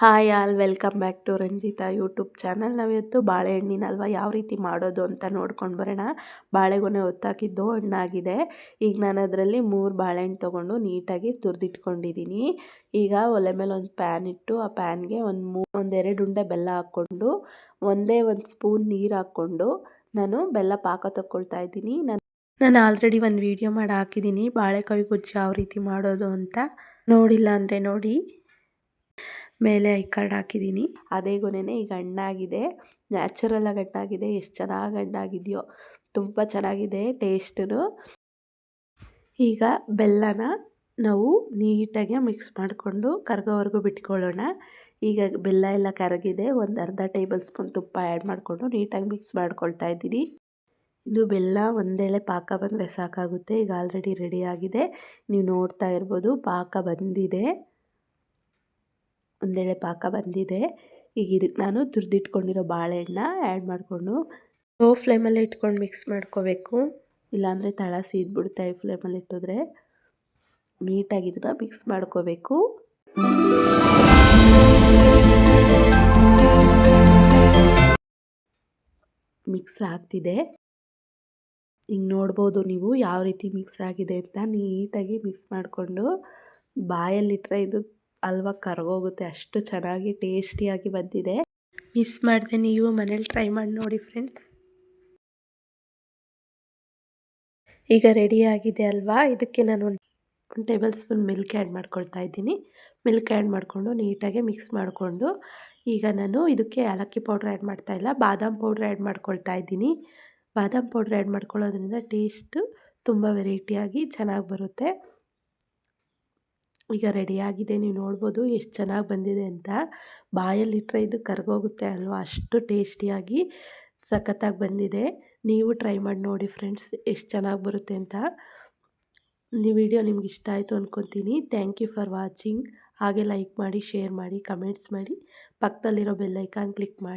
Hi all, welcome back to Ranjitha YouTube channel. ನಾವಿವತ್ತು ಬಾಳೆಹಣ್ಣಿನ ಹಲ್ವ ಯಾವ ರೀತಿ ಮಾಡೋದು ಅಂತ ನೋಡ್ಕೊಂಡು ಬರೋಣ. ಬಾಳೆಗೊನೆ ಹೊತ್ತಾಕಿದ್ದು ಹಣ್ಣಾಗಿದೆ. ಈಗ ನಾನು ಅದರಲ್ಲಿ ಮೂರು ಬಾಳೆಹಣ್ಣು ತೊಗೊಂಡು ನೀಟಾಗಿ ತುರಿದಿಟ್ಕೊಂಡಿದ್ದೀನಿ ಈಗ ಒಲೆ ಮೇಲೆ ಒಂದು ಪ್ಯಾನ್ ಇಟ್ಟು ಆ ಪ್ಯಾನ್ಗೆ ಒಂದು ಮೂ, ಒಂದೆರಡು ಉಂಡೆ ಬೆಲ್ಲ ಹಾಕ್ಕೊಂಡು, ಒಂದೇ ಒಂದು ಸ್ಪೂನ್ ನೀರು ಹಾಕ್ಕೊಂಡು ನಾನು ಬೆಲ್ಲ ಪಾಕ ತಗೊಳ್ತಾ ಇದ್ದೀನಿ. ನಾನು ನಾನು ಆಲ್ರೆಡಿ ಒಂದು ವೀಡಿಯೋ ಮಾಡಿ ಹಾಕಿದ್ದೀನಿ ಬಾಳೆಕಾಯಿ ಗೊಜ್ಜು ಯಾವ ರೀತಿ ಮಾಡೋದು ಅಂತ. ನೋಡಿಲ್ಲ ಅಂದರೆ ನೋಡಿ. ಮೇಲೆ ಐ ಕಾರ್ಡ್ ಹಾಕಿದ್ದೀನಿ. ಅದೇ ಗೊನೆನೇ ಈಗ ಹಣ್ಣಾಗಿದೆ. ನ್ಯಾಚುರಲ್ ಆಗಿ ಹಣ್ಣಾಗಿದೆ. ಎಷ್ಟು ಚೆನ್ನಾಗಿ ಹಣ್ಣಾಗಿದೆಯೋ. ತುಂಬ ಚೆನ್ನಾಗಿದೆ ಟೇಸ್ಟು ಈಗ ಬೆಲ್ಲನ ನಾವು ನೀಟಾಗಿ ಮಿಕ್ಸ್ ಮಾಡಿಕೊಂಡು ಕರಗೋವರೆಗೂ ಬಿಟ್ಕೊಳ್ಳೋಣ. ಈಗ ಬೆಲ್ಲ ಎಲ್ಲ ಕರಗಿದೆ. ಒಂದು ಅರ್ಧ ಟೇಬಲ್ ಸ್ಪೂನ್ ತುಪ್ಪ ಆ್ಯಡ್ ಮಾಡಿಕೊಂಡು ನೀಟಾಗಿ ಮಿಕ್ಸ್ ಮಾಡ್ಕೊಳ್ತಾ ಇದ್ದೀನಿ. ಇದು ಬೆಲ್ಲ ಒಂದೇಳೆ ಪಾಕ ಬಂದರೆ ಸಾಕಾಗುತ್ತೆ. ಈಗ ಆಲ್ರೆಡಿ ರೆಡಿಯಾಗಿದೆ ನೀವು ನೋಡ್ತಾ ಇರ್ಬೋದು ಪಾಕ ಬಂದಿದೆ. ಒಂದೆಳೆ ಪಾಕ ಬಂದಿದೆ. ಈಗ ಇದಕ್ಕೆ ನಾನು ತುರಿದಿಟ್ಕೊಂಡಿರೋ ಬಾಳೆಹಣ್ಣ ಆ್ಯಡ್ ಮಾಡಿಕೊಂಡು ಲೋ ಫ್ಲೇಮಲ್ಲಿ ಇಟ್ಕೊಂಡು ಮಿಕ್ಸ್ ಮಾಡ್ಕೋಬೇಕು. ಇಲ್ಲಾಂದರೆ ತಳ ಸೀದ್ಬಿಡುತ್ತೆ ಐ ಫ್ಲೇಮಲ್ಲಿ ಇಟ್ಟಿದ್ರೆ. ನೀಟಾಗಿ ಇದನ್ನು ಮಿಕ್ಸ್ ಮಾಡ್ಕೋಬೇಕು. ಮಿಕ್ಸ್ ಆಗ್ತಿದೆ. ಹಿಂಗೆ ನೋಡ್ಬೋದು ನೀವು ಯಾವ ರೀತಿ ಮಿಕ್ಸ್ ಆಗಿದೆ ಅಂತ ನೀಟಾಗಿ ಮಿಕ್ಸ್ ಮಾಡಿಕೊಂಡು ಬಾಯಲ್ಲಿಟ್ಟರೆ ಇದು ಹಲ್ವ ಕರಗೋಗುತ್ತೆ. ಅಷ್ಟು ಚೆನ್ನಾಗಿ ಟೇಸ್ಟಿಯಾಗಿ ಬಂದಿದೆ. ಮಿಸ್ ಮಾಡಿದೆ, ನೀವು ಮನೇಲಿ ಟ್ರೈ ಮಾಡಿ ನೋಡಿ ಫ್ರೆಂಡ್ಸ್ ಈಗ ರೆಡಿ ಆಗಿದೆ ಅಲ್ವಾ? ಇದಕ್ಕೆ ನಾನು ಒಂದು ಟೇಬಲ್ ಸ್ಪೂನ್ ಮಿಲ್ಕ್ ಆ್ಯಡ್ ಮಾಡ್ಕೊಳ್ತಾ ಇದ್ದೀನಿ. ಮಿಲ್ಕ್ ಆ್ಯಡ್ ಮಾಡಿಕೊಂಡು ನೀಟಾಗಿ ಮಿಕ್ಸ್ ಮಾಡಿಕೊಂಡು ಈಗ ನಾನು ಇದಕ್ಕೆ ಏಲಕ್ಕಿ ಪೌಡ್ರ್ ಆ್ಯಡ್ ಮಾಡ್ತಾ ಇಲ್ಲ. ಬಾದಾಮ್ ಪೌಡ್ರ್ ಆ್ಯಡ್ ಮಾಡ್ಕೊಳ್ತಾ ಇದ್ದೀನಿ. ಬಾದಾಮ್ ಪೌಡ್ರ್ ಆ್ಯಡ್ ಮಾಡ್ಕೊಳ್ಳೋದ್ರಿಂದ ಟೇಸ್ಟು ತುಂಬ ವೆರೈಟಿಯಾಗಿ ಚೆನ್ನಾಗಿ ಬರುತ್ತೆ. ಈಗ ರೆಡಿಯಾಗಿದೆ, ನೀವು ನೋಡ್ಬೋದು ಎಷ್ಟು ಚೆನ್ನಾಗಿ ಬಂದಿದೆ ಅಂತ. ಬಾಯಲ್ಲಿಟ್ಟರೆ ಇದು ಕರ್ಗೋಗುತ್ತೆ ಅಲ್ವಾ? ಅಷ್ಟು ಟೇಸ್ಟಿಯಾಗಿ ಸಖತ್ತಾಗಿ ಬಂದಿದೆ. ನೀವು ಟ್ರೈ ಮಾಡಿ ನೋಡಿ ಫ್ರೆಂಡ್ಸ್, ಎಷ್ಟು ಚೆನ್ನಾಗಿ ಬರುತ್ತೆ ಅಂತ. ಈ ವಿಡಿಯೋ ನಿಮ್ಗೆ ಇಷ್ಟ ಆಯಿತು ಅಂದ್ಕೊತೀನಿ ಥ್ಯಾಂಕ್ ಯು ಫಾರ್ ವಾಚಿಂಗ್ ಹಾಗೆ ಲೈಕ್ ಮಾಡಿ ಶೇರ್ ಮಾಡಿ ಕಮೆಂಟ್ಸ್ ಮಾಡಿ. ಪಕ್ಕದಲ್ಲಿರೋ ಬೆಲ್ಲೈಕಾನ್ ಕ್ಲಿಕ್ ಮಾಡಿ.